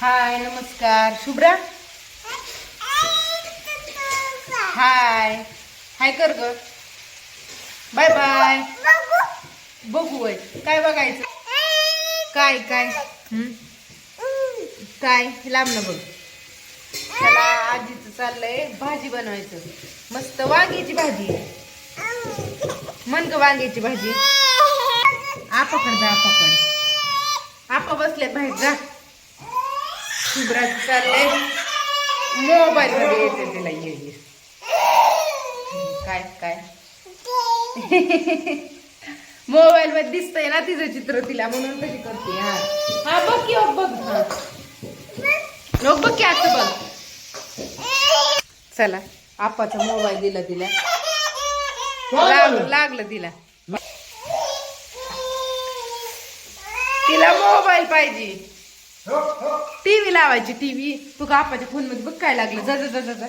हाय नमस्कार. शुभ्रा? हाय. हाय कर ग. बाय बाय बघू आहे काय बघायचं? काय काय? काय? लांब ना बघ. त्याला आजीचं चाललंय भाजी बनवायचं. मस्त वांग्याची भाजी. मन ग वांग्याची भाजी. आपाकड जा आपाकड आपा बसले बाहेर जा. शुभ्राचं चाललंय. मोबाईल मध्ये येते तिला ये ये. काय काय? मोबाईल मध्ये दिसतंय ना तिचं चित्र तिला म्हणून कशी करते हा. हा बघ की बघ बघ हा. लोक बघ की असं बघ. चला आपाचा मोबाईल दिला तिला. लागलं लागलं तिला. तिला मोबाईल पाहिजे. टीव्ही लावायची टीव्ही. तू का आपाच्या फोनमध्ये बघ काय लागलं जा जा. जा. जा जा.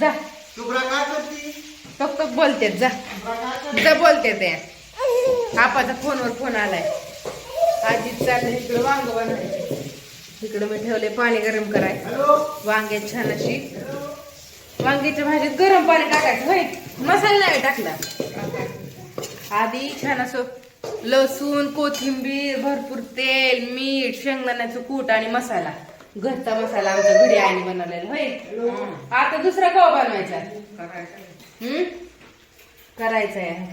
जा टक टक बोलतेत जा. जा बोलते ते. आपाचा फोनवर फोन आलाय. आजी चाललंय इकडे वांग बनवायचे. इकडे मी ठेवले पाणी गरम कराय. वांग्यात छान अशी. वांग्याच्या भाजीत गरम पाणी टाकायचं होय? मसाला नाही टाकला. आधी छान असं लसूण कोथिंबीर भरपूर तेल मीठ शेंगदाण्याचं कूट आणि मसाला. घरचा मसाला आमच्या घरी आईने बनवलेला होय? आता दुसरा कवा बनवायचा? हम्म? करायचा आहे.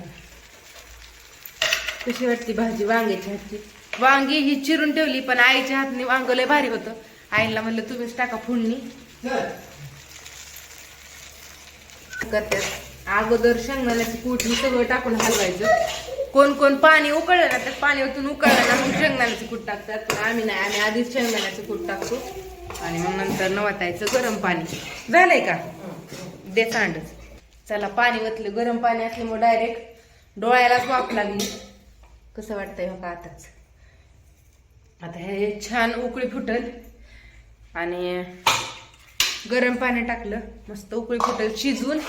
कशी वाटते भाजी? वांग्याची हातची वांगी ही चिरून ठेवली पण आईच्या हातने वांग लय भारी होतं. आईला म्हणलं तुम्हीच टाका फोडणी. करतात अगोदर शेंगदाण्याची कुटणी सगळं टाकून हलवायचं. कोण कोण पाणी उकळलं ना तर पाणी उकळलं ना मग शेंगदाण्याचं कूट टाकतात. पण आम्ही नाही आम्ही आधीच शेंगदाण्याचं कूट टाकतो. आणि मग नंतर नवतायचं गरम पाणी. झालंय का? दे सांडच चला पाणी ओतलं गरम पाणी असल्यामुळे डायरेक्ट डोळ्यालाच वाफ लागली. कसं वाटतंय हो का आताच. आता हे छान उकळी फुटल. आणि गरम पाणी टाकलं. मस्त उकळी फुटल शिजवून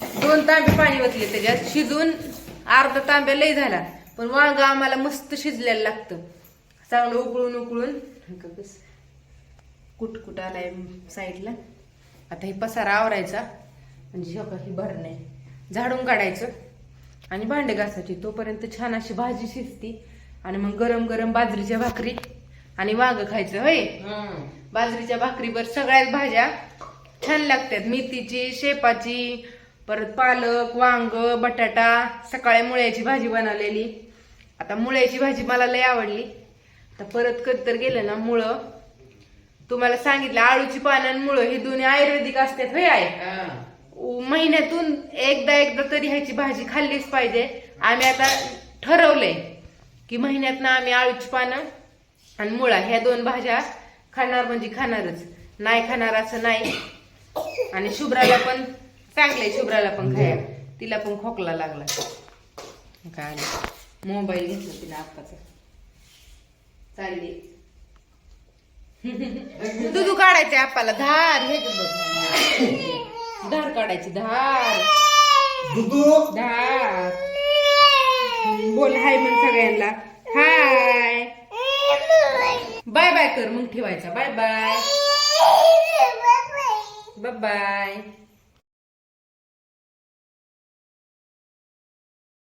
दोन तांबे पाणी ओतले त्याच्यात शिजून अर्धा तांब्या लई झाला. पण वांग आम्हाला मस्त शिजलेलं लागतं. चांगलं उकळून उकळून. बस कुटकुट आलाय साईडला. आता हे पसारा आवरायचा. म्हणजे हो ही भरणे. झाडून काढायचं. आणि भांडे घासायची. तोपर्यंत छान अशी भाजी शिजती. आणि मग गरम गरम बाजरीच्या भाकरी आणि वांग खायचं होय? बाजरीच्या भाकरीवर सगळ्याच भाज्या छान लागतात. मेथीची शेपाची परत पालक वांग बटाटा सकाळी मुळ्याची भाजी बनवलेली. आता मुळ्याची भाजी मला लय आवडली. आता परत कधी तर गेलं ना मुळं. तुम्हाला सांगितलं आळूची पानं आणि मुळं ही दोन्ही आयुर्वेदिक असतात होय आहे महिन्यातून एकदा एकदा तरी ह्याची भाजी खाल्लीच पाहिजे. आम्ही आता ठरवलंय की महिन्यातनं आम्ही आळूची पानं आणि मुळा ह्या दोन भाज्या खाणार म्हणजे खाणारच. नाही खाणार असं नाही. आणि शुभ्राला पण चांगलंय शुभ्राला पण खाया तिला पण खोकला लागला. काय मोबाईल घेतला तिला आप्पाचा चालली. दुधू काढायचे आप्पाला. धार हे बघ धार काढायची धार. धार. बोल हाय मग सगळ्यांना. हाय. बाय बाय कर मग ठेवायचा. Bye bye bye bye